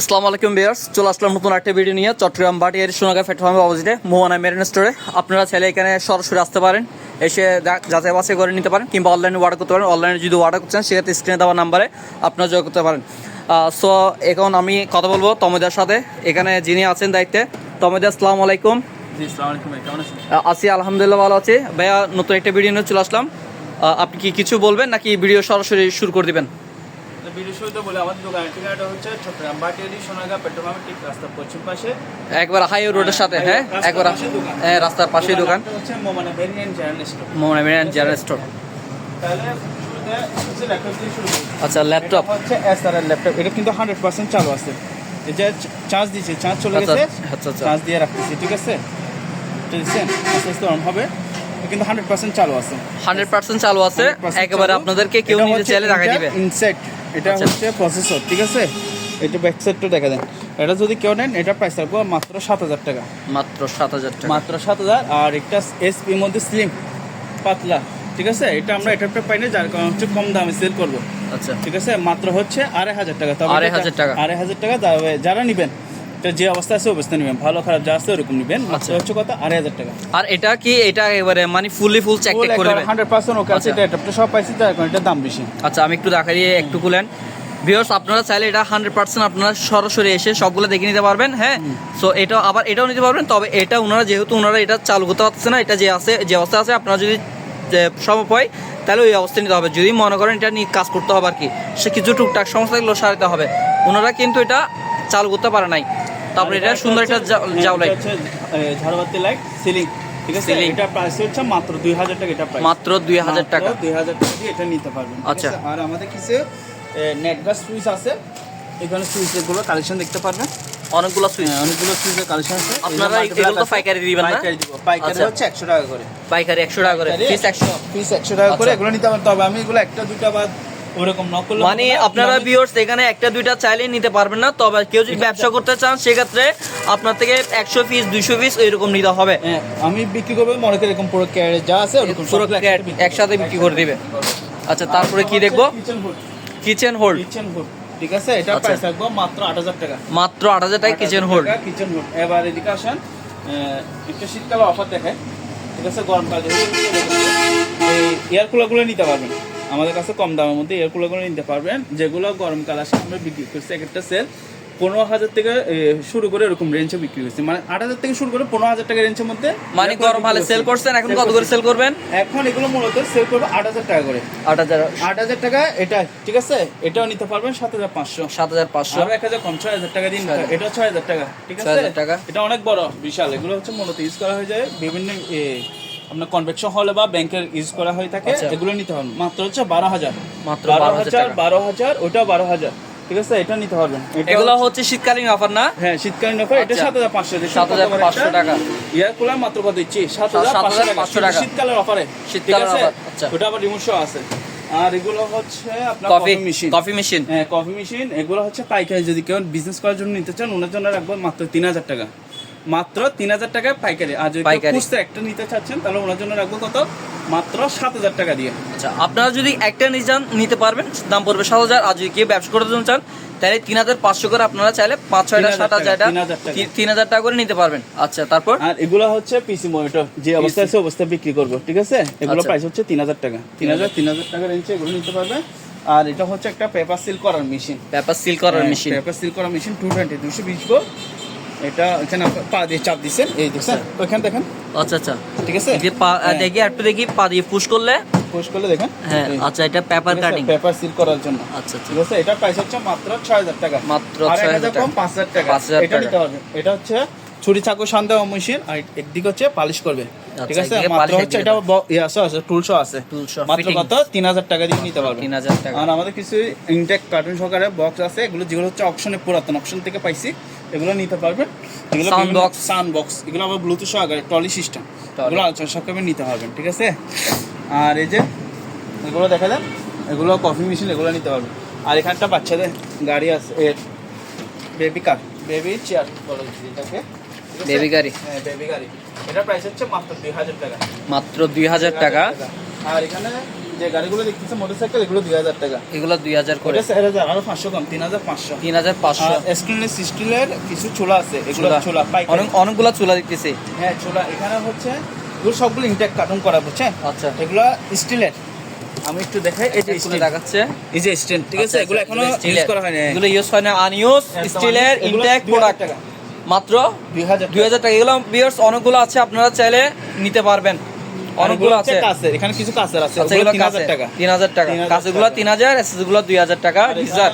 আসসালামু আলাইকুম বিয়ার্স চলে আসলাম নতুন একটা ভিডিও নিয়ে চট্টগ্রাম বাটিয়ার সোনাগা প্ল্যাটফর্মের অপোজিটে মোহনা মেরিন স্টোরে। আপনারা চাইলে এখানে সরাসরি আসতে পারেন এসে যাচাই বাছাই করে নিতে পারেন কিংবা অনলাইনে অর্ডার করতে পারেন। অনলাইনে যদি অর্ডার করছেন সেক্ষেত্রে স্ক্রিনে দেওয়া নাম্বারে আপনারা যোগ করতে পারেন। সো এখন আমি কথা বলব তমদার সাথে। এখানে যিনি আছেন দায়িত্বে তমদা আসসালামু আলাইকুম। আছি আলহামদুলিল্লাহ ভালো আছি। ভাইয়া নতুন একটা ভিডিও নিয়ে চলে আসলাম। আপনি কি কিছু বলবেন নাকি ভিডিও সরাসরি শুরু করে দিবেন? ভিডিও শুরুতে বলে আমাদের দোকানের ঠিকানাটা হচ্ছে চট্টগ্রাম সোনাগা পেট্রোল পাম্পের ঠিক রাস্তার পশ্চিম পাশে। একবার হাই রোডের সাথে হ্যাঁ? একবার হ্যাঁ রাস্তার পাশেই দোকান। দোকানটা হচ্ছে মোমানা ভেরিয়েন্ট জেনারেল স্টোর জেনারেল তাহলে আচ্ছা ল্যাপটপ হচ্ছে এসআরএল ল্যাপটপ এটা কিন্তু হান্ড্রেড পার্সেন্ট চালু আছে। এই যে চার্জ চার্জ চলে গেছে। চার্জ দিয়ে রাখতেছি ঠিক আছে? ঠিক আস্তে আস্তে অন হবে। কিন্তু হান্ড্রেড পার্সেন্ট চালু আছে। হান্ড্রেড পার্সেন্ট চালু আছে। একেবারে আপনাদেরকে কেউ নিতে চাইলে দেখা দিবে। Insect এটা আচ্ছা। হচ্ছে প্রসেসর ঠিক আছে? এটা ব্যাক সাইডটা দেখা দেন। এটা যদি কেউ নেন এটা প্রাইস থাকবে মাত্র সাত হাজার টাকা। মাত্র সাত হাজার টাকা। মাত্র সাত হাজার আর একটা এসপির মধ্যে স্লিম পাতলা ঠিক আছে? এটা আমরা এটা পাই না যার কারণ হচ্ছে কম দামে সেল করব। আচ্ছা। ঠিক আছে? মাত্র হচ্ছে আড়াই হাজার টাকা। আড়াই হাজার টাকা। আড়াই হাজার টাকা যারা নিবেন এটা যে অবস্থা আছে অবস্থা নিবেন। ভালো খারাপ যা আছে ওরকম নিবেন। আচ্ছা। হচ্ছে কত? আড়াই হাজার টাকা। আর এটা কি? এটা একেবারে মানে ফুললি ফুল চেক টেক করে হান্ড্রেড পার্সেন্ট ওকে আছে আচ্ছা। এটা এটা সব পাইছি তার কারণে এটার দাম বেশি। আচ্ছা আমি একটু দেখা দিয়ে একটু খুলেন। ভিউয়ার্স আপনারা চাইলে এটা হান্ড্রেড পার্সেন্ট আপনারা সরাসরি এসে সবগুলো দেখে নিতে পারবেন হ্যাঁ? সো এটা আবার এটাও নিতে পারবেন তবে এটা ওনারা যেহেতু ওনারা এটা চালু করতে পারছে না এটা যে আছে যে অবস্থা আছে আপনারা যদি সম্ভব হয় তাহলে ওই অবস্থা নিতে হবে। যদি মনে করেন এটা নিয়ে কাজ করতে হবে আর কি সে কিছু টুকটাক সমস্যাগুলো সারাতে হবে। ওনারা কিন্তু এটা চালু করতে পারে নাই। তারপরে এটা সুন্দর একটা জাউলাই ঝাড়বাতি লাইট সিলিং ঠিক আছে। এটা প্রাইস হচ্ছে মাত্র দুই হাজার টাকা এটা প্রাইস মাত্র দুই হাজার টাকা। দুই হাজার টাকা দিয়ে এটা নিতে পারবেন আচ্ছা। আর আমাদের কিছু নেট গাছ সুইচ আছে। এখানে সুইচ এগুলো কালেকশন দেখতে পারবেন। অনেকগুলো সুইচ অনেকগুলো সুইচের কালেকশন আছে। আপনারা এগুলো তো পাইকারি দিবেন না? পাইকারি দিব। পাইকারি আচ্ছা। হচ্ছে একশো টাকা করে। পাইকারি একশো টাকা করে পিস একশো। পিস একশো টাকা করে আচ্ছা। এগুলো নিতে পারবেন। তবে আমি এগুলো একটা দুটা বা ওরকম নকল মানে আপনারা ভিউয়ার্স এখানে একটা দুইটা চাইলেই নিতে পারবেন না তবে কেউ যদি ব্যবসা করতে চান সেক্ষেত্রে আপনার থেকে একশো পিস দুইশো পিস এরকম নিতে হবে। হ্যাঁ, আমি বিক্রি করব মনে করি এরকম পুরো ক্যারে যা আছে ওরকম পুরো একসাথে বিক্রি করে দিবে। আচ্ছা তারপরে কি দেখব? কিচেন হোল্ড কিচেন হুড ঠিক আছে? এটা আচ্ছা। প্রাইস রাখব মাত্র আট হাজার টাকা। মাত্র আট হাজার টাকা কিচেন হোল্ড কিচেন হুড এবার এদিকে আসেন একটা শীতকালে অফার দেখে ঠিক আছে? গরমকাল এই এয়ার কুলারগুলো নিতে পারবেন। আমাদের কাছে কম দামের মধ্যে এয়ার কুলারগুলো নিতে পারবেন। যেগুলো গরমকাল আসে আমরা বিক্রি করছি এক একটা সেল পনেরো হাজার থেকে শুরু করে এরকম রেঞ্জে বিক্রি করছি মানে আট হাজার থেকে শুরু করে পনেরো হাজার টাকা রেঞ্জের মধ্যে মানে গরম হালে সেল করছেন? এখন কত করে সেল করবেন? এখন এগুলো মূলত সেল করব আট হাজার টাকা করে। আট হাজার। আট হাজার টাকা এটা ঠিক আছে? এটাও নিতে পারবেন সাত হাজার পাঁচশো। সাত হাজার পাঁচশো। আরও এক হাজার কম ছয় হাজার টাকা দিন। এটা ছয় হাজার টাকা ঠিক আছে? টাকা। এটা অনেক বড় বিশাল। এগুলো হচ্ছে মূলত ইউজ করা হয়ে যায় বিভিন্ন আপনার কনভেকশন হলে বা ব্যাংকের ইউজ করা হয়ে থাকে আচ্ছা। এগুলো নিতে হবে। মাত্র হচ্ছে বারো হাজার। মাত্র বারো হাজার বারো হাজার ওটাও বারো হাজার। ঠিক আছে এটা নিতে পারবেন। এগুলো হচ্ছে শীতকালীন অফার না? হ্যাঁ শীতকালীন অফার এটা আচ্ছা। সাত হাজার পাঁচশো টাকা। ইয়ার কুলার মাত্র কত দিচ্ছি সাত হাজার পাঁচশো টাকা। শীতকালের অফারে শীতকালের? আচ্ছা। ওটা আবার আছে। আর এগুলো হচ্ছে আপনার কফি মেশিন কফি মেশিন হ্যাঁ কফি মেশিন এগুলো হচ্ছে পাইকারি। যদি কেউ বিজনেস করার জন্য নিতে চান ওনার জন্য রাখব মাত্র তিন হাজার টাকা। মাত্র তিন হাজার টাকা পাইকারি। আর যদি খুচরা একটা নিতে চাচ্ছেন তাহলে ওনার জন্য রাখব কত? মাত্র সাত হাজার টাকা দিয়ে। আচ্ছা আপনারা যদি একটা নিতে চান নিতে পারবেন দাম পড়বে সাত হাজার। আর যদি কেউ ব্যবসা করতে চান তাহলে তিন হাজার পাঁচশো করে আপনারা চাইলে পাঁচ ছয়টা 3,000 সাত হাজার টাকা, 3,000 টাকা। তিন হাজার টাকা করে নিতে পারবেন। আচ্ছা তারপর? আর এগুলো হচ্ছে পিসি মনিটর যে অবস্থা আছে অবস্থা বিক্রি করব ঠিক আছে? এগুলো আচ্ছা। প্রাইস হচ্ছে তিন হাজার টাকা। তিন হাজার তিন হাজার টাকা রেঞ্জে এগুলো নিতে পারবে। আর এটা হচ্ছে একটা পেপার সিল করার মেশিন পেপার সিল করার মেশিন পেপার সিল করার মেশিন টু টোয়েন্টি দুশো বিশ গো। এটা এখানে পা দিয়ে চাপ দিচ্ছেন এই দেখছেন? ওইখানে দেখেন। আচ্ছা আচ্ছা। ঠিক আছে? যে পা দেখি একটু দেখি পা দিয়ে পুশ করলে? পোস্ট করলে দেখেন? হ্যাঁ আচ্ছা এটা পেপার কাটিং পেপার সিল করার জন্য। আচ্ছা আচ্ছা। ঠিক আছে? এটা প্রাইস হচ্ছে মাত্র ছয় হাজার টাকা। মাত্র 6,000 হাজার কম পাঁচ হাজার টাকা। 5,000 এটা টাকা। নিতে হবে। এটা হচ্ছে ছুরি চাকু সন্দেহ মেশিন আর একদিকে হচ্ছে পালিশ করবে। ঠিক আছে? মাত্র হচ্ছে এটা ইয়ে আছে আছে। টুলসও আছে Tools, মাত্র কত? তিন হাজার টাকা দিয়ে নিতে পারবে। তিন হাজার টাকা। আর আমাদের কিছু ইনটেক কার্টুন সহকারে বক্স আছে। এগুলো যেগুলো হচ্ছে অপশনে পুরাতন। অপশন থেকে পাইছি। এগুলো নিতে পারবেন। এগুলো Sound box। সাউন্ড বক্স এগুলো আবার ব্লুটুথ সহকারে টলি সিস্টেম। এগুলো আলোচনা সক্ষমে নিতে পারবেন ঠিক আছে? আর এই যে এগুলো দেখা যান এগুলো কফি মেশিন এগুলো নিতে পারবেন। আর এখানটা বাচ্চাদের গাড়ি আছে বেবি কার বেবি চেয়ার বলে এটাকে? Baby গাড়ি। হ্যাঁ বেবি গাড়ি। এটা প্রাইস হচ্ছে মাত্র দুই হাজার টাকা। মাত্র দুই হাজার টাকা। আর এখানে যে গাড়িগুলো দেখতেছে মোটরসাইকেল এগুলো দুই হাজার টাকা। এগুলো দুই হাজার করে। চার হাজার আরও পাঁচশো কম তিন হাজার পাঁচশো। তিন হাজার পাঁচশো। স্টেনলেস স্টিলের কিছু চুলা আছে এগুলো চুলা। অনেক অনেকগুলা চুলা দেখতেছি। হ্যাঁ চুলা। এখানে হচ্ছে এগুলো সবগুলো ইনটেক কার্টুন করা বুঝছেন? আচ্ছা। এগুলো স্টিলের আমি একটু দেখাই এই যে খুলে স্টিল দেখাচ্ছে। এই যে স্ট্যান্ড ঠিক আছে? আচ্ছা, এগুলো আচ্ছা, এখনও ইউজ করা হয়নি এগুলো ইউজ হয় না আনইউজ একদম স্টিলের unused। ইনটেক প্রোডাক্ট টাকা। মাত্র দুই হাজার দুই হাজার টাকা। এগুলো বিয়ার্স অনেকগুলো আছে আপনারা চাইলে নিতে পারবেন। অনেকগুলো আছে। কাছে এখানে কিছু কাছের আছে আচ্ছা এগুলো কাছে। টাকা। তিন হাজার টাকা। কাছেগুলো টাকা। তিন হাজার এসএসগুলো দুই হাজার টাকা গিজার।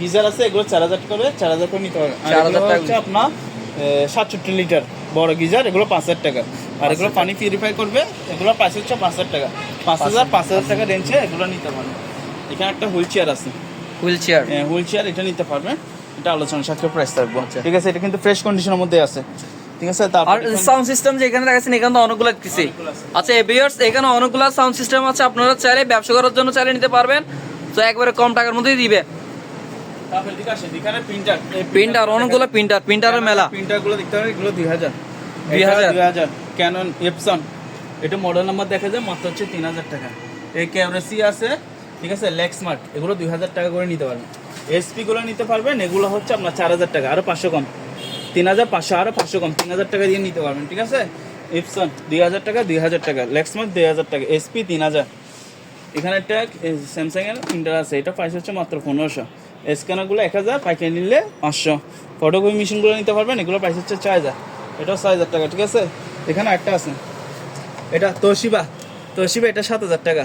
গিজার আছে এগুলো চার হাজার করে চার হাজার করে নিতে হবে। 4000 টাকা। আপনার সাতষট্টি লিটার বড় গিজার এগুলো পাঁচ হাজার টাকা। আর এগুলো পানি পিউরিফাই করবে এগুলো হচ্ছে পাঁচ হাজার টাকা। পাঁচ হাজার পাঁচ হাজার টাকা রেঞ্জে এগুলো নিতে পারবে এখানে একটা হুইল চেয়ার আছে। হুইল চেয়ার হুইল চেয়ার এটা নিতে পারবে এটা আলোচনা সাথে প্রাইস থাকবে। আচ্ছা। ঠিক আছে এটা কিন্তু ফ্রেশ কন্ডিশনের মধ্যে আছে। ঠিক আছে? তারপর আর সাউন্ড সিস্টেম যে এখানে রাখছেন এখানে তো অনেকগুলো কিছু আচ্ছা বিয়ার্স এখানে অনেকগুলো সাউন্ড সিস্টেম আছে আপনারা চাইলে ব্যবসা করার জন্য চাইলে নিতে পারবেন। তো একবারে কম টাকার মধ্যেই দিবে। প্রিন্টার প্রিন্টার অনেকগুলো প্রিন্টার প্রিন্টারের মেলা। প্রিন্টারগুলো দেখতে হবে এগুলো দুই হাজার। 2000 দুই হাজার। ক্যানন এপসন এটা মডেল নাম্বার দেখা যায় মাত্র হচ্ছে তিন হাজার টাকা। এই ক্যামেরাসি আছে ঠিক আছে? লেক্সমার্ট এগুলো দুই হাজার টাকা করে নিতে পারবেন। এসপি গুলো নিতে পারবেন এগুলো হচ্ছে আপনার চার হাজার টাকা আরও পাঁচশো কম। তিন হাজার পাঁচশো আরও পাঁচশো কম তিন হাজার টাকা দিয়ে নিতে পারবেন, ঠিক আছে? ইপসন দুই হাজার টাকা দুই হাজার টাকা। লেক্সমার্ট দুই হাজার টাকা। এসপি তিন হাজার এখানে একটা স্যামসাং এর প্রিন্টার আছে। এটা প্রাইস হচ্ছে মাত্র পনেরোশো। স্ক্যানারগুলো এক হাজার, পাইকারি নিলে পাঁচশো। ফটোকপি মেশিনগুলো নিতে পারবেন, এগুলো প্রাইস হচ্ছে চার হাজার। এটাও ছয় হাজার টাকা, ঠিক আছে? এখানে একটা আছে। এটা তোশিবা তোশিবা এটা সাত হাজার টাকা।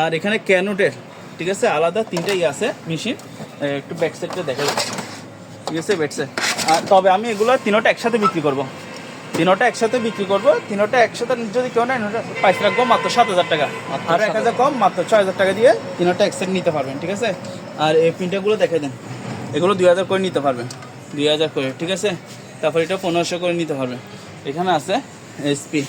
আর এখানে ক্যানোটের ঠিক আছে? আলাদা তিনটে ইয়ে আছে মেশিন একটু ব্যাক সাইডটা দেখা যাচ্ছে ঠিক আছে ব্যাক সাইড তবে আমি এগুলো তিনোটা একসাথে বিক্রি করব। তিনোটা একসাথে বিক্রি করব। তিনোটা একসাথে যদি কেউ নেয় প্রাইস রাখব মাত্র সাত হাজার টাকা। আর এক হাজার কম মাত্র ছয় হাজার টাকা দিয়ে তিনোটা একসাথে নিতে পারবেন ঠিক আছে? আর এই প্রিন্টারগুলো দেখে দেন। এগুলো দুই হাজার করে নিতে পারবেন। দুই হাজার করে ঠিক আছে? তারপর এটা পনেরোশো করে নিতে পারবেন। এখানে আছে এসপি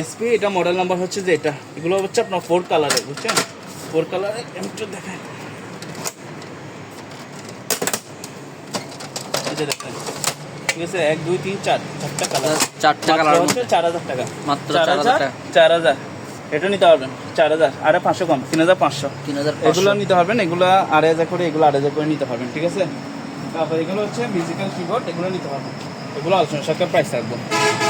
এসপি এটা মডেল নাম্বার হচ্ছে যে এটা। এগুলো হচ্ছে আপনার ফোর কালারের বুঝছেন? ফোর কালারের একটু দেখায় যে দেখেন। ঠিক আছে এক দুই তিন চার চারটা কালার চারটা কালার হচ্ছে চার হাজার টাকা। মাত্র চার হাজার চার হাজার। এটা নিতে পারবেন চার হাজার আরে পাঁচশো কম তিন হাজার পাঁচশো। তিন হাজার এগুলো নিতে পারবেন এগুলো আড়াই হাজার করে এগুলো আড়াই হাজার করে নিতে পারবেন ঠিক আছে? তারপর এগুলো হচ্ছে মিউজিক্যাল কিবোর্ড এগুলো নিতে পারবেন। এগুলো আলোচনা সাথে প্রাইস থাকবে।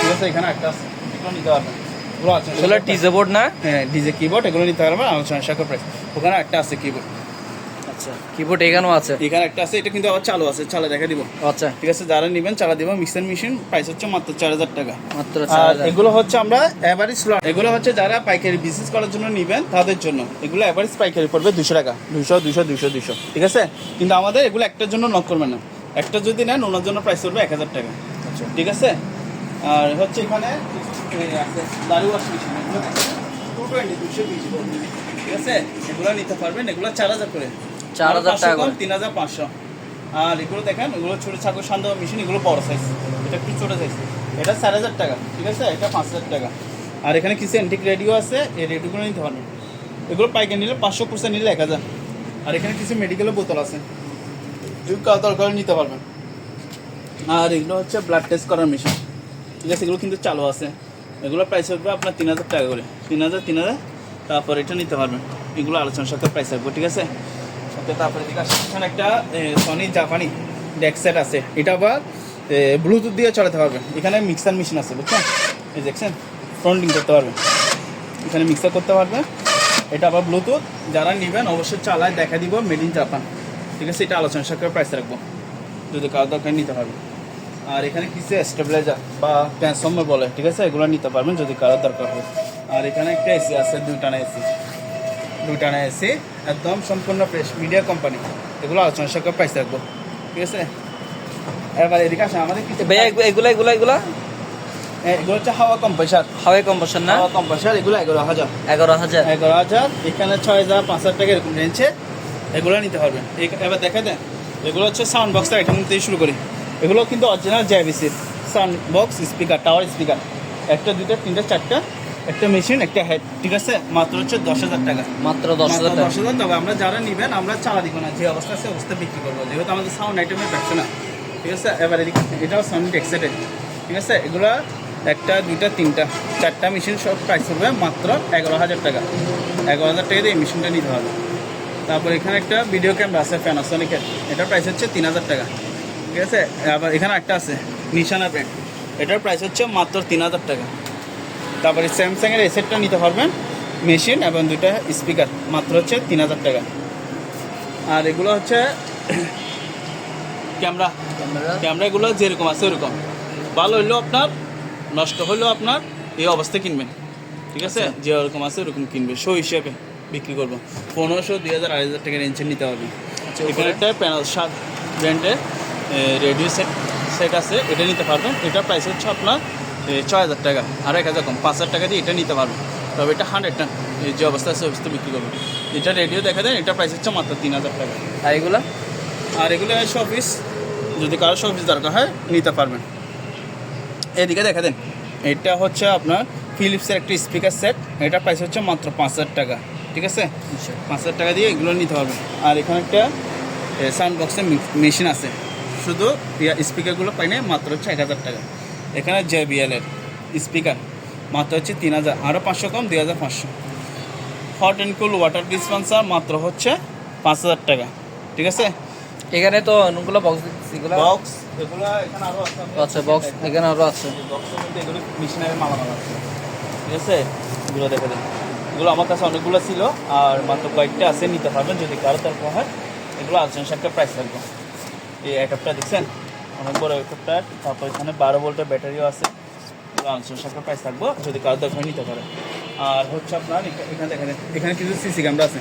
ঠিক আছে এখানে একটা আছে এগুলো নিতে পারবেন। এগুলো আলোচনা আসলে টিজে বোর্ড না? হ্যাঁ ডিজে কিবোর্ড এগুলো নিতে পারবেন আলোচনা সাথে প্রাইস ওখানে একটা আছে কিবোর্ড আচ্ছা কিবোর্ড এখানেও আছে। এখানে একটা আছে এটা কিন্তু আবার চালু আছে চালা দেখা দিব। আচ্ছা। ঠিক আছে যারা নেবেন চালা দিব। মিক্সার মেশিন প্রাইস হচ্ছে মাত্র চার হাজার টাকা। মাত্র আর এগুলো হচ্ছে আমরা এভারেজ স্লট এগুলো হচ্ছে যারা পাইকারি বিজনেস করার জন্য নেবেন তাদের জন্য। এগুলো এভারেজ পাইকারি পড়বে দুশো টাকা। দুশো দুশো দুশো দুশো। ঠিক আছে? কিন্তু আমাদের এগুলো একটার জন্য নক করবেন না। একটা যদি নেন ওনার জন্য প্রাইস পড়বে এক হাজার টাকা। আচ্ছা। ঠিক আছে? আর হচ্ছে এখানে দারু ওয়াশিং মেশিন এগুলো টু টোয়েন্টি দুশো বিশ ঠিক আছে? এগুলো নিতে পারবেন এগুলো চার হাজার করে। 4000 টাকা করে। তিন হাজার পাঁচশো। আর এগুলো দেখেন এগুলো ছোট ছাগল শান্ত মেশিন এগুলো বড় সাইজ এটা একটু ছোট সাইজ এটা চার হাজার টাকা ঠিক আছে? এটা পাঁচ হাজার টাকা। আর এখানে কিছু অ্যান্টিক রেডিও আছে এই রেডিওগুলো নিতে পারবেন এগুলো নিলে পাঁচশো পার্সেন্ট নিলে এক হাজার। আর এখানে কিছু মেডিকেলের বোতল আছে। দরকার নিতে পারবেন। আর এগুলো হচ্ছে ব্লাড টেস্ট করার মেশিন ঠিক আছে? এগুলো কিন্তু চালু আছে। এগুলো প্রাইস হবে আপনার তিন হাজার টাকা করে। তিন হাজার তিন হাজার তারপর এটা নিতে পারবেন। এগুলো আলোচনার সাথে প্রাইস থাকবে ঠিক আছে? ওকে তারপরে এদিকে আসেন। একটা সনি জাপানি ডেক সেট আছে। এটা আবার ব্লুটুথ দিয়ে চালাতে পারবেন এখানে মিক্সার মেশিন আছে, বুঝছেন? এই দেখছেন? ফ্রন্টিং করতে পারবেন এখানে মিক্সার করতে পারবেন এটা আবার ব্লুটুথ যারা নেবেন, অবশ্যই চালায় দেখা দিব মেড ইন জাপান ঠিক আছে? এটা আলোচনার সাথে প্রাইস রাখব। যদি কারও দরকার, নিতে পারবেন আর এখানে কিছু স্টেবিলাইজার বা ট্রান্সফর্মার বলে, ঠিক আছে? এগুলো নিতে পারবেন যদি কারও দরকার হয়। আর এখানে একটা এসি আছে, দুইটানা এসি দুইটানা এসি একদম সম্পূর্ণ ফ্রেশ মিডিয়া কোম্পানি এগুলো আলোচনার সাথে প্রাইস রাখব ঠিক আছে? এবার এদিকে আসেন আমাদের কিছু ভাইয়া এগু- এগুলা এগুলা এগুলা? এগুলো হচ্ছে হাওয়া কম্প্রেসার হাওয়াই কম্পাসন না? হাওয়া কম্প্রেসার এগুলো এগারো হাজার। এগারো হাজার? এগারো হাজার এখানে ছয় হাজার পাঁচ হাজার টাকা এরকম রেঞ্জে এগুলো নিতে পারবেন। এবার দেখা দেন এগুলো হচ্ছে সাউন্ড বক্সটা এটা থেকে শুরু করি। এগুলো কিন্তু original জ্যাভিসির sound box speaker tower speaker একটা দুইটা তিনটা চারটা একটা মেশিন একটা হেড ঠিক আছে? মাত্র হচ্ছে দশ হাজার টাকা। মাত্র দশ হাজার দশ হাজার তবে আমরা যারা নিবেন আমরা চালা দিব না। যে অবস্থা সে অবস্থা বিক্রি করব। যেহেতু আমাদের সাউন্ড আইটেমের ব্যবসা না। ঠিক আছে? এবার এদিকে এটাও সাউন্ড এক্সেটেড ঠিক আছে? এগুলা একটা দুইটা তিনটা চারটা মেশিন সব প্রাইস পড়বে মাত্র এগারো হাজার টাকা। এগারো হাজার টাকা দিয়ে এই মেশিনটা নিতে হবে। তারপর এখানে একটা ভিডিও ক্যামেরা আছে প্যানাসনিকের এটার প্রাইস হচ্ছে তিন হাজার টাকা। ঠিক আছে? আবার এখানে একটা আছে নিশানা ব্র্যান্ড এটার প্রাইস হচ্ছে মাত্র তিন হাজার টাকা। তারপরে স্যামসাংয়ের এই সেটটা নিতে পারবেন। মেশিন এবং দুইটা স্পিকার মাত্র হচ্ছে তিন হাজার টাকা। আর এগুলো হচ্ছে ক্যামেরা। ক্যামেরাগুলো যেরকম আছে ওরকম। ভালো হইলেও আপনার নষ্ট হইলেও আপনার এই অবস্থায় কিনবেন। ঠিক আছে? যে ওরকম আছে ওরকম কিনবে। শো হিসেবে বিক্রি করব। পনেরোশো দুই হাজার আড়াই হাজার টাকা রেঞ্জের নিতে হবে। এখানে একটা প্যানেল সাত ব্র্যান্ডের রেডিও সেট সেট আছে। এটা নিতে পারবেন। এটা প্রাইস হচ্ছে আপনার ছয় হাজার টাকা। আর এক হাজার কম। পাঁচ হাজার টাকা দিয়ে এটা নিতে পারবেন তবে এটা হান্ড্রেড টান এই যে অবস্থা আছে অবস্থা বিক্রি করবেন এটা রেডিও দেখা দেন এটা প্রাইস হচ্ছে মাত্র তিন হাজার টাকা। আর এগুলা? আর এগুলো শপিস যদি কারও শপিস দরকার হয় নিতে পারবেন। এদিকে দেখা দেন এটা হচ্ছে আপনার ফিলিপসের একটা স্পিকার সেট এটার প্রাইস হচ্ছে মাত্র পাঁচ হাজার টাকা। ঠিক আছে? পাঁচ হাজার টাকা দিয়ে এগুলো নিতে পারবেন। আর এখানে একটা সাউন্ড বক্সের মেশিন আছে। শুধু স্পিকারগুলো পাই না মাত্র হচ্ছে এক হাজার টাকা। এখানে জেবিএল এর স্পিকার মাত্র হচ্ছে তিন হাজার আরও পাঁচশো কম দুই হাজার পাঁচশো। Hot and cool water dispenser মাত্র হচ্ছে পাঁচ হাজার টাকা ঠিক আছে? এখানে তো অনেকগুলো বক্স এগুলো বক্স এগুলো এখানে আরও আছে আচ্ছা বক্স এখানে আরও আছে। বক্সের মধ্যে এগুলো মেশিনারি মালামাল আছে ঠিক আছে? এগুলো দেখে দিন। এগুলো আমার কাছে অনেকগুলো ছিল আর মাত্র কয়েকটা আছে নিতে পারবেন যদি কারও দরকার হয়। এগুলো আলোচনা একটা প্রাইস থাকবে। এই একপটা দেখছেন? অনেক বড় একপটা তারপর এখানে বারো ভোল্টের ব্যাটারিও আছে আলোচনা প্রাইস থাকব যদি কারও দরকার নিতে পারে আর হচ্ছে আপনার এখানে দেখেন এখানে কিছু সিসি ক্যামেরা আছে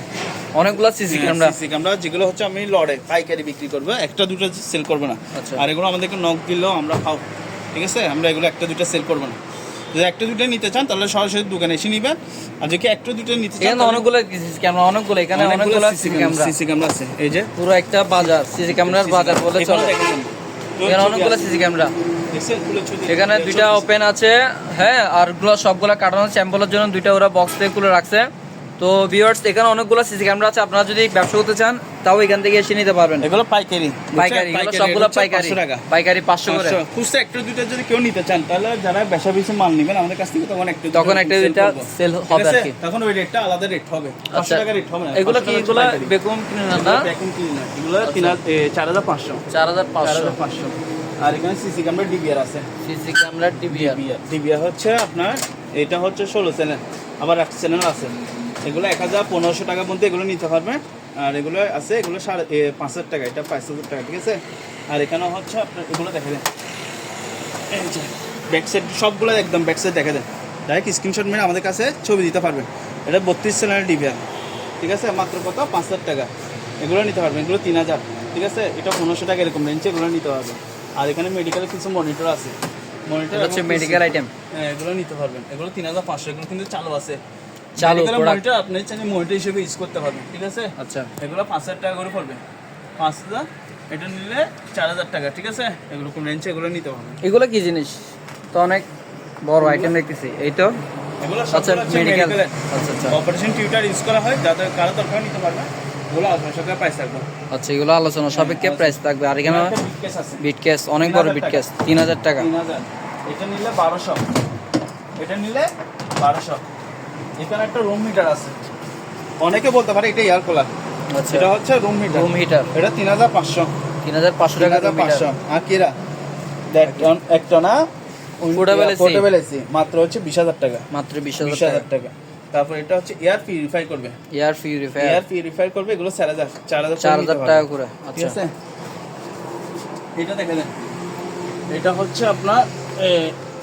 অনেকগুলো সিসি ক্যামেরা সিসি ক্যামেরা যেগুলো হচ্ছে আমি লড়ে পাইকারি বিক্রি করব একটা দুটো সেল করব না আচ্ছা। আর এগুলো আমাদেরকে নক দিলেও আমরা খাও ঠিক আছে আমরা এগুলো একটা দুটো সেল করব না যদি একটা দুটো নিতে চান তাহলে সরাসরি দোকানে এসে নিবেন আর যদি একটা দুটো নিতে চান এখানে অনেকগুলো সিসি ক্যামেরা অনেকগুলো এখানে অনেকগুলো সিসি ক্যামেরা সিসি ক্যামেরা আছে এই যে পুরো একটা বাজার সিসি ক্যামেরার বাজার বলে চলে। এখানে অনেকগুলো সিসি ক্যামেরা। এখানে দুইটা ওপেন আছে। হ্যাঁ আরগুলো সবগুলো কাটানো স্যাম্পলের জন্য দুইটা ওরা বক্স থেকে খুলে রাখছে। তো ভিউয়ার্স এখানে অনেকগুলো সিসি ক্যামেরা আছে আপনারা যদি ব্যবসা করতে চান তাও এখান থেকে এসে নিতে পারবেন। এগুলো পাইকারি। পাইকারি এগুলো সবগুলো পাইকারি। 500 পাইকারি পাঁচশো করে। পাঁচশো। খুচরা একটা দুটো যদি কেউ নিতে চান তাহলে যারা বেশা বেশি মাল নেবেন আমাদের কাছ থেকে তখন একটা তখন একটা দুইটা sell হবে আর কি। তখন ওই রেটটা আলাদা রেট হবে। পাঁচশো আচ্ছা টাকা রেট হবে না। এগুলো কি এগুলো। বেকুম কিনে না? এগুলো vacuum cleaner, এগুলো তিন হাজার- এ, চার হাজার পাঁচশো। চার হাজার চার পাঁচশো হাজার পাঁচশো। আর এখানে সিসি ক্যামেরা ডিবিআর আছে। সিসি ক্যামেরা ডিবিআর ডিবিআর হচ্ছে আপনার এটা হচ্ছে ষোলো চ্যানেল আবার এক চ্যানেল আছে। এগুলো এক হাজার পনেরোশো টাকার মধ্যে এগুলো নিতে পারবেন আর এগুলো আছে এগুলো সাড়ে পাঁচ হাজার টাকা এটা পাঁচ হাজার টাকা ঠিক আছে? আর এখানে হচ্ছে আপনার এগুলো দেখা দেন। এই যে ব্যাক সাইড সবগুলো একদম ব্যাক সাইড দেখা দেন। ডাইরেক্ট স্ক্রিনশট মেরে আমাদের কাছে ছবি দিতে পারবেন। এটা বত্রিশ চ্যানেল ডিবিআর ঠিক আছে? মাত্র কত? পাঁচ হাজার টাকা। এগুলো নিতে পারবেন এগুলো তিন হাজার ঠিক আছে? এটা পনেরোশো টাকা এরকম রেঞ্জে এগুলো নিতে পারবেন। আর এখানে মেডিকেলের কিছু মনিটর আছে। মনিটর হচ্ছে মেডিকেল আইটেম হ্যাঁ এগুলো নিতে পারবেন। এগুলো তিন হাজার পাঁচশো এগুলো কিন্তু চালু আছে। চালু। মনিটর আপনি চাইলে মনিটর হিসেবে ইউজ করতে পারবেন ঠিক আছে? আচ্ছা। এগুলো পাঁচ হাজার টাকা করে পড়বে। পাঁচ হাজার এটা নিলে চার হাজার টাকা ঠিক আছে? এগুলো কোন রেঞ্জে এগুলো নিতে পারবেন এগুলো কি জিনিস? তো অনেক বড় আইটেম দেখতেছি। এই তো? এগুলো আচ্ছা মেডিকেল আচ্ছা আচ্ছা। অপারেশন টিউটার ইউজ করা হয় যাদের কারও দরকার নিতে পারবে আচ্ছা এগুলো আলোচনা সাপেক্ষে প্রাইস থাকবে? আর এখানে অনেক বড় 3000 বিট টাকা। ক্যাশ তিন হাজার। টাকা এটা নিলে বারোশো। এটা নিলে বারোশো। এখানে একটা রুম মিটার আছে। অনেকে বলতে পারে এটা এয়ার কুলার আচ্ছা। এটা হচ্ছে রুম মিটার রুম হিটার এটা তিন হাজার পাঁচশো। তিন হাজার পাঁচশো টাকা হাজার হিটার পাঁচশো। আর কিরা দেখ একটা না। পোর্টেবল এসি মাত্র হচ্ছে বিশ হাজার টাকা। মাত্র বিশ হাজার টাকা। তারপর এটা হচ্ছে এয়ার পিউরিফাই করবে। এয়ার পিউরিফায়ার এয়ার পিউরিফাই করবে এগুলো চার হাজার চার হাজার চার হাজার টাকা করে। ঠিক আচ্ছা। আছে? এটা দেখে দেন এটা হচ্ছে আপনার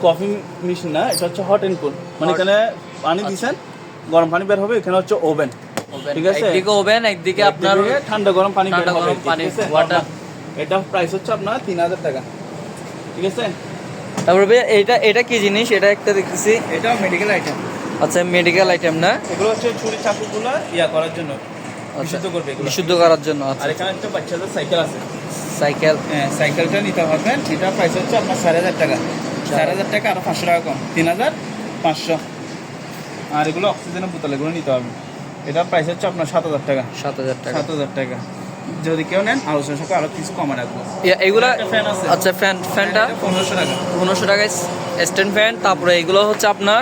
কফি মেশিন না এটা হচ্ছে হট এন্ড কুল মানে এখানে পানি দিছেন গরম পানি বের হবে এখানে হচ্ছে ওভেন। ঠিক আছে। একদিকে ওভেন একদিকে আপনার ঠান্ডা গরম পানি বের ঠান্ডা হবে গরম পানি, water। এটা প্রাইস হচ্ছে আপনার তিন হাজার টাকা। ঠিক আছে? তারপরে ভাইয়া এটা এটা কি জিনিস? এটা একটা দেখতেছি। এটা মেডিকেল আইটেম আচ্ছা মেডিকেল আইটেম না? এগুলো হচ্ছে ছুরি চাকুগুলো ইয়া করার জন্য। আচ্ছা। বিশুদ্ধ করবে এগুলো। বিশুদ্ধ করার জন্য আচ্ছা। আর এখানে একটা বাচ্চাদের সাইকেল আছে। সাইকেল। হ্যাঁ সাইকেলটা নিতে পারবেন। এটা প্রাইস হচ্ছে আপনার চার হাজার টাকা। চার হাজার টাকা আরও পাঁচশো টাকা কম। তিন হাজার পাঁচশো। আর এগুলো অক্সিজেনের বোতল এগুলো নিতে হবে। এটা প্রাইস হচ্ছে আপনার সাত হাজার টাকা। সাত হাজার টাকা। সাত হাজার টাকা। যদি কেউ নেন আলোচনা সাথে আরও কিছু কমে রাখব। এগুলা একটা আছে। আচ্ছা ফ্যান ফ্যানটা পনেরোশো টাকা। পনেরোশো টাকায় স্ট্যান্ড ফ্যান তারপরে এগুলো হচ্ছে আপনার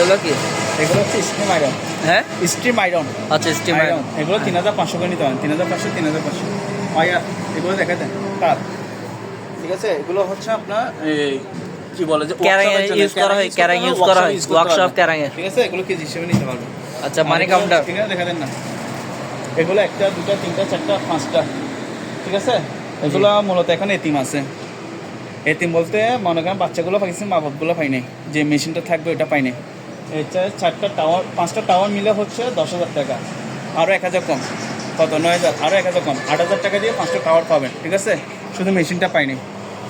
এগুলো কি? এগুলো হচ্ছে স্টিম আয়রন হ্যাঁ? স্টিম আয়রন আচ্ছা স্টিম আয়রন এগুলো তিন হাজার পাঁচশো করে নিতে পারেন তিন হাজার পাঁচশো তিন হাজার পাঁচশো। এগুলো দেখা দেন। তার। ঠিক আছে? এগুলো হচ্ছে আপনার এই কি বলে যে ক্যারাং use করা হয়, ক্যারাং হবে, করা হয়, পারবেন। ক্যারাং এর। ঠিক আছে এগুলো কেজি হিসেবে নিতে পারবেন আচ্ছা মানি কাউন্টার ঠিক আছে দেখা দেন না। এগুলো একটা দুটা তিনটা চারটা পাঁচটা। ঠিক আছে? এগুলো মূলত এখন এতিম আছে। এতিম বলতে মনে করেন বাচ্চাগুলো পাইছে মা বাপগুলো পাই নাই। যে মেশিনটা থাকবে ওটা পাই নাই। এটা চারটা টাওয়ার পাঁচটা টাওয়ার মিলে হচ্ছে দশ হাজার টাকা। আরও এক হাজার কম। কত? নয় হাজার। আরও এক হাজার কম। আট হাজার টাকা দিয়ে পাঁচটা টাওয়ার পাবেন। ঠিক আছে? শুধু মেশিনটা পাইনি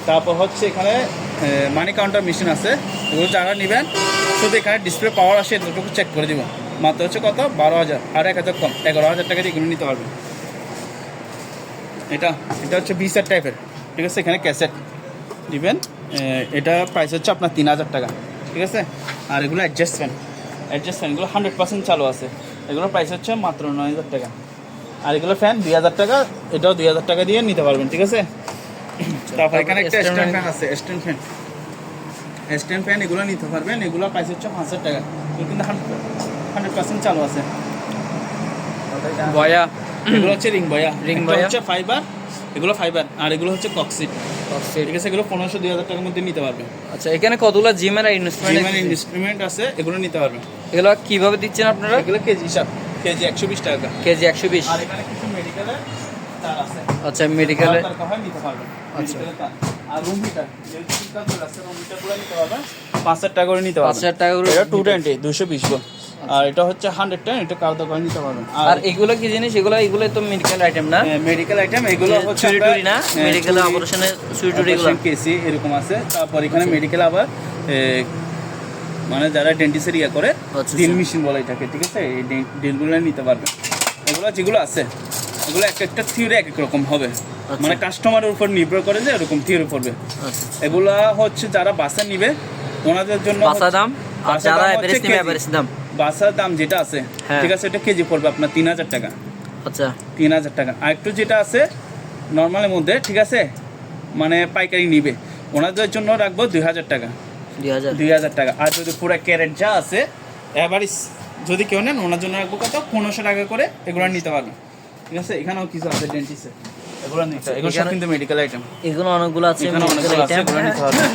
তারপর হচ্ছে এখানে মানি কাউন্টার মেশিন আছে। ওগুলো যারা নেবেন, শুধু এখানে ডিসপ্লে পাওয়ার আসে, এতটুকু চেক করে দিব। মাত্র হচ্ছে কত? বারো হাজার। আর এক হাজার কম। এগারো হাজার টাকা দিয়ে এগুলো নিতে পারবেন। এটা এটা হচ্ছে বিসার টাইপের ঠিক আছে? এখানে ক্যাসেট দিবেন। এটা প্রাইস হচ্ছে আপনার তিন হাজার টাকা। ঠিক আছে? আর এগুলো অ্যাডজাস্টমেন্ট অ্যাডজাস্টমেন্ট এগুলো হান্ড্রেড পার্সেন্ট চালু আছে। এগুলো প্রাইস হচ্ছে মাত্র নয় হাজার টাকা। আর এগুলো ফ্যান দুই হাজার টাকা। এটাও দুই হাজার টাকা দিয়ে নিতে পারবেন। ঠিক আছে? তারপর এখানে একটা স্ট্যান্ড ফ্যান আছে স্ট্যান্ড ফ্যান স্ট্যান্ড ফ্যান এগুলো নিতে পারবেন এগুলো প্রাইস হচ্ছে পাঁচ হাজার টাকা কিন্তু হান্ড্রেড পার্সেন্ট চালু আছে। বয়া। এগুলো হচ্ছে রিং বয়া। রিং বয়া। হচ্ছে ফাইবার এগুলো ফাইবার আর এগুলো হচ্ছে কক্সিট ঠিক আছে এগুলো পনেরোশো দুই হাজার টাকার মধ্যে নিতে পারবেন। আচ্ছা এখানে কতগুলো জিমের ইনভেস্টমেন্ট জিমের ইনস্ট্রুমেন্ট আছে এগুলো নিতে পারবেন। এগুলো কীভাবে দিচ্ছেন আপনারা? এগুলো কেজি হিসাব কেজি একশো বিশ টাকা। কেজি একশো বিশ। আর এখানে কিছু মেডিকেলের তার আছে। আচ্ছা। মেডিকেলের নিতে পারবেন। পাঁচ হাজার টাকা করে নিতে পাঁচ হাজার টাকা করে এটা টু টোয়েন্টি দুশো আর এটা হচ্ছে হান্ড্রেড টেন এটা কাউদা করে নিতে পারবেন? আর এগুলো কি জিনিস? এগুলো এগুলো তো মেডিকেল আইটেম না? মেডিকেল আইটেম এগুলো হচ্ছে চুরি না? হ্যাঁ, মেডিকেল চুরি- অপারেশনে চুরি টুরি এগুলো কেসি এরকম আছে। তারপর এখানে মেডিকেল আবার মানে যারা ডেন্টিস্টের ইয়ে করে আচ্ছা, ডিল আচ্ছা। মেশিন বলে এটাকে ঠিক আছে? এই ডিলগুলো নিতে পারবে এগুলো যেগুলো আছে এগুলো এক একটা থিওরি এক এক রকম হবে। মানে কাস্টমারের উপর নির্ভর করে যে এরকম থিওরি পড়বে। আচ্ছা। এগুলা হচ্ছে যারা বাসা নিবে ওনাদের জন্য বাসা দাম আর যারা এভারেজ নিবে। এভারেজ দাম। বাসার দাম যেটা আছে হ্যাঁ। ঠিক আছে এটা কেজি পড়বে আপনার তিন হাজার টাকা। আচ্ছা। তিন হাজার টাকা। আর একটু যেটা আছে নর্মালের মধ্যে ঠিক আছে মানে পাইকারি নিবে। ওনাদের জন্য রাখব দুই হাজার টাকা। দুই হাজার। টাকা। আর যদি পুরো ক্যারেট যা আছে এভারেজ যদি কেউ নেন ওনার জন্য রাখব কত? পনেরোশো টাকা করে এগুলো নিতে পারবেন। ঠিক আছে এখানেও কিছু আছে ডেন্টিসে এগুলো নিতে এগুলো সব এখানে- কিন্তু মেডিকেল আইটেম এগুলো অনেকগুলো আছে এখানে medical অনেকগুলো আছে item। এগুলো নিতে পারবেন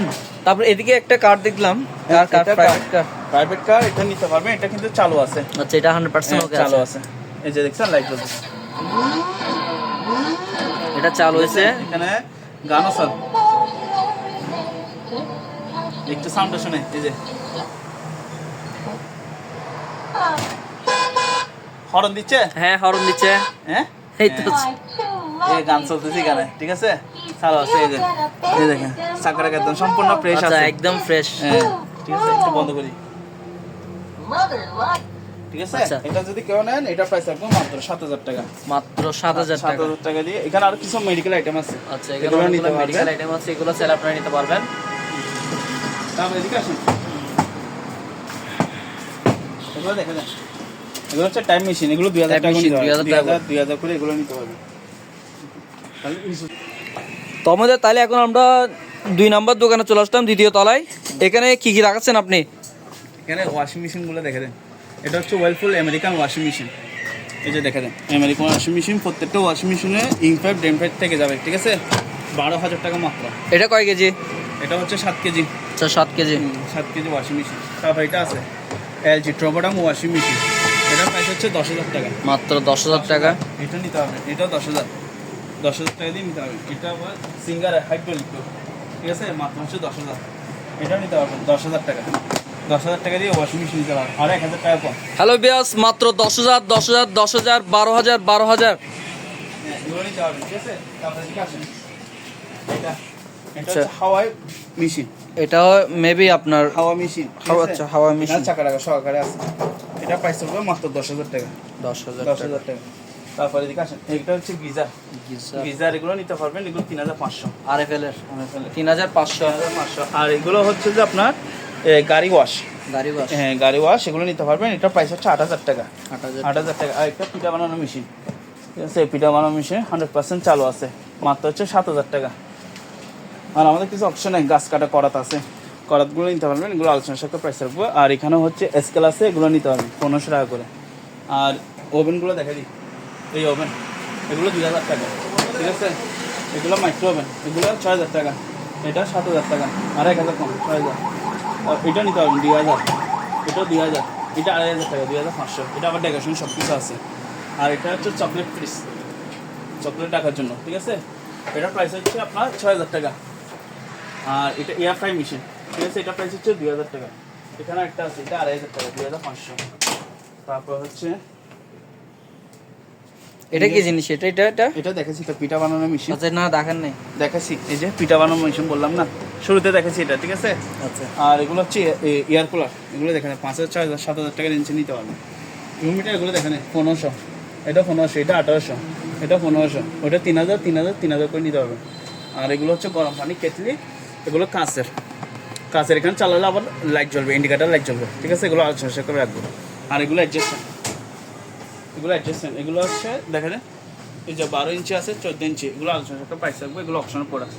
তারপর এদিকে একটা কার্ড দেখলাম কার car private car private car এটা নিতে পারবেন এটা কিন্তু চালু আছে। আচ্ছা এটা হান্ড্রেড পার্সেন্ট হ্যাঁ, ওকে চালু আছে। আছে। এই যে দেখছেন লাইট জ্বলছে। এটা চালু হয়েছে। এখানে গানও চল একটু সাউন্ডটা শুনে এই যে। হরন দিচ্ছে? হ্যাঁ হরন দিচ্ছে। হ্যাঁ? এই তো এই গান চলতেছে গানে ঠিক আছে? চালু আছে এই যে এই দেখেন একদম সম্পূর্ণ ফ্রেশ আচ্ছা আছে। একদম ফ্রেশ হ্যাঁ ঠিক আছে একটু বন্ধ করি। ঠিক আছে? আচ্ছা। এটা যদি কেউ নেন এটা প্রাইস রাখব মাত্র সাত হাজার টাকা। মাত্র সাত হাজার সাত টাকা। হাজার টাকা দিয়ে। এখানে আরও কিছু মেডিকেল আইটেম আছে। আচ্ছা এগুলো এগুলো নিতে মেডিকেল আইটেম আছে এগুলো সেল আপনারা নিতে পারবেন। তারপরে এদিকে আসুন। এগুলো দেখে যান এগুলো হচ্ছে টাইম মেশিন এগুলো দুই হাজার Time টাকা 2000 দুই টাকা করে এগুলো নিতে পারবেন। তো আমাদের তাহলে এখন আমরা দুই নাম্বার দোকানে চলে আসলাম দ্বিতীয় তলায়। এখানে কি কি রাখাচ্ছেন আপনি? এখানে ওয়াশিং মেশিনগুলো দেখে দেন। এটা হচ্ছে ওয়েলফুল আমেরিকান ওয়াশিং মেশিন এই যে দেখে দেন আমেরিকান ওয়াশিং মেশিন প্রত্যেকটা ওয়াশিং মেশিনে ইনফ্যাক্ট ডেমফ্যাক্ট থেকে যাবে ঠিক আছে? বারো হাজার টাকা মাত্র। এটা কয় কেজি? এটা হচ্ছে সাত কেজি। আচ্ছা সাত কেজি। সাত কেজি ওয়াশিং মেশিন তারপর এটা আছে। এলজি ট্রোবোডাম ওয়াশিং মেশিন এটার প্রাইস হচ্ছে দশ হাজার টাকা। মাত্র দশ হাজার টাকা। এটা নিতে হবে। এটাও দশ হাজার। দশ হাজার টাকা দিয়ে নিতে হবে এটা আবার সিঙ্গার হাইড্রোলিক ঠিক আছে? মাত্র হচ্ছে দশ হাজার। এটাও নিতে পারবেন দশ হাজার টাকা। মেশিন পারবেন। হ্যালো বিয়াস মাত্র দশ হাজার দশ হাজার দশ হাজার বারো হাজার বারো হাজার। হ্যাঁ পারবেন। আচ্ছা। হচ্ছে হাওয়াই মেশিন এটা মেবি আপনার হাওয়া মেশিন হাওয়া, আচ্ছা, হাওয়া machine। চাকা টাকা সহকারে আছে। এটা প্রাইস মাত্র দশ হাজার টাকা। দশ হাজার দশ হাজার টাকা। তারপরে এদিকে আসেন এটা হচ্ছে গিজার গিজার এগুলো নিতে পারবেন এগুলো তিন হাজার পাঁচশো। আর এফ এল এর তিন হাজার পাঁচশো। পাঁচশো আর এগুলো হচ্ছে যে আপনার গাড়ি ওয়াশ গাড়ি বাস হ্যাঁ গাড়ি ওয়াশ এগুলো নিতে পারবেন। এটা প্রাইস হচ্ছে আট হাজার টাকা। আট হাজার। টাকা। আর একটা পিঠা বানানো মেশিন ঠিক আছে পিঠা বানানো মেশিন হান্ড্রেড পার্সেন্ট চালু আছে। মাত্র হচ্ছে সাত হাজার টাকা। আর আমাদের কিছু অপশন নেই গাছ কাটা করাত আছে। করাতগুলো নিতে পারবেন এগুলো আলোচনা সাথে প্রাইস রাখব। আর এখানে হচ্ছে স্কেল আছে এগুলো নিতে পারবেন পনেরোশো টাকা করে। আর ওভেনগুলো দেখা দিই। এই ওভেন এগুলো দুই হাজার টাকা। ঠিক আছে? এগুলো মাইক্রো ওভেন এগুলো ছয় হাজার টাকা। এটা সাত হাজার টাকা। আর এক হাজার কম ছয় হাজার। আর এটা নিতে পারবেন দুই হাজার। এটা দুই হাজার। এটা আড়াই হাজার টাকা, দুই হাজার পাঁচশো। এটা আবার ডেকোরেশন সব কিছু আছে। আর এটা হচ্ছে চকলেট ফ্রিজ চকলেট রাখার জন্য। ঠিক আছে? এটা প্রাইস হচ্ছে আপনার ছয় হাজার টাকা। আর এটা এয়ার ফ্রাই মেশিন ঠিক আছে? এটা প্রাইস হচ্ছে দুই হাজার টাকা। এখানে একটা আছে, এটা আড়াই হাজার টাকা, দুই হাজার পাঁচশো। তারপর হচ্ছে এটা কি জিনিস? এটা এটা এটা? এটা দেখেছি তো পিঠা বানানোর মেশিন আচ্ছা না দেখেন নাই। দেখাচ্ছি এই যে পিঠা বানানোর মেশিন বললাম না? শুরুতে দেখাচ্ছি এটা ঠিক আছে? আচ্ছা। আর এগুলো হচ্ছে এয়ার কুলার এগুলো দেখেন পাঁচ হাজার ছয় হাজার সাত হাজার টাকার ইঞ্চি নিতে পারবেন। ইউমিটার এগুলো দেখেন পনেরোশো। এটা পনেরোশো এটা আঠারোশো এটা পনেরোশো। ওটা তিন হাজার তিন হাজার তিন হাজার করে নিতে পারবেন। আর এগুলো হচ্ছে গরম পানি কেটলি এগুলো কাঁচের। কাঁচের এখানে চালালে আবার লাইট জ্বলবে ইন্ডিকেটার লাইট জ্বলবে। ঠিক আছে এগুলো আলোচনা করে রাখব। আর এগুলো অ্যাডজাস্টেন্ট এগুলো অ্যাডজাস্টেন্ট এগুলো হচ্ছে দেখেন এই যে বারো ইঞ্চি আছে চোদ্দ ইঞ্চি এগুলো আলোচনা একটা প্রাইস রাখব এগুলো অপশনের প্রোডাক্ট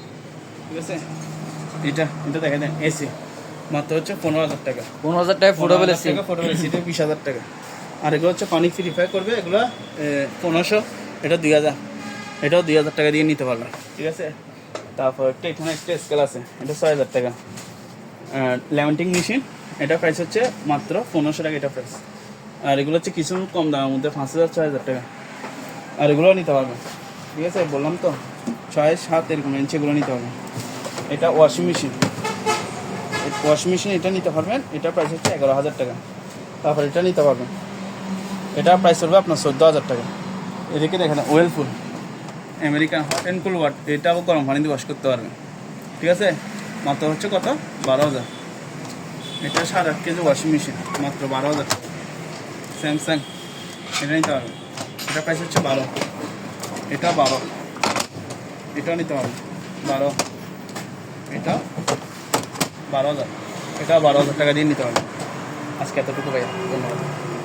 ঠিক আছে? এটা এটা দেখেন এসি মাত্র হচ্ছে পনেরো হাজার টাকা। পনেরো হাজার টাকা ফুটো বলেছি ফটো এটা বিশ হাজার টাকা। আর এগুলো হচ্ছে পানি ফ্রিফাই করবে এগুলো পনেরোশো এটা দুই হাজার। এটাও দুই হাজার টাকা দিয়ে নিতে পারবেন। ঠিক আছে? তারপর একটা এখানে একটা স্কেল আছে এটা ছয় হাজার টাকা। ল্যামেন্টিং মেশিন এটা প্রাইস হচ্ছে মাত্র পনেরোশো টাকা এটা প্রাইস আর এগুলো হচ্ছে কিছু কম দামের মধ্যে, পাঁচ হাজার, ছয় হাজার টাকা। আর এগুলো নিতে পারবেন ঠিক আছে, বললাম তো, ছয়, সাত এরকম ইঞ্চি এগুলো নিতে পারবেন এটা ওয়াশিং মেশিন ওয়াশিং মেশিন এটা নিতে পারবেন, এটা প্রাইস হচ্ছে এগারো হাজার টাকা। তারপর এটা নিতে পারবেন। এটা প্রাইস পড়বে আপনার চোদ্দ হাজার টাকা। এদিকে দেখেন ওয়েলফুল আমেরিকান হট অ্যান্ড কুল ওয়াট এটাও গরম পানি দিয়ে ওয়াশ করতে পারবেন। ঠিক আছে? মাত্র হচ্ছে কত? বারো হাজার। এটা সাত, আট কেজি ওয়াশিং মেশিন মাত্র বারো হাজার স্যামসাং। এটা নিতে পারবেন এটা প্রাইস হচ্ছে বারো। এটা বারো। এটাও নিতে পারবেন বারো। এটা বারো হাজার। এটা বারো হাজার টাকা দিয়ে নিতে হবে। আজকে এতটুকু ভাইয়া। ধন্যবাদ।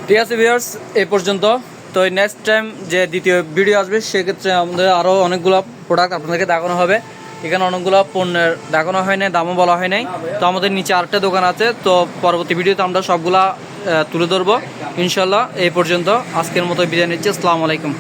ঠিক আছে ভিউয়ার্স এই পর্যন্ত। তো নেক্সট টাইম যে দ্বিতীয় ভিডিও আসবে, সেক্ষেত্রে আমাদের আরও অনেকগুলো প্রোডাক্ট আপনাদেরকে দেখানো হবে। এখানে অনেকগুলো পণ্যের দেখানো হয় নাই, দামও বলা হয় নাই। তো আমাদের নিচে আরেকটা দোকান আছে। তো পরবর্তী ভিডিওতে আমরা সবগুলা তুলে ধরবো। ইনশাল্লাহ এই পর্যন্ত আজকের মতো বিদায় নিচ্ছি। আসসালামু আলাইকুম।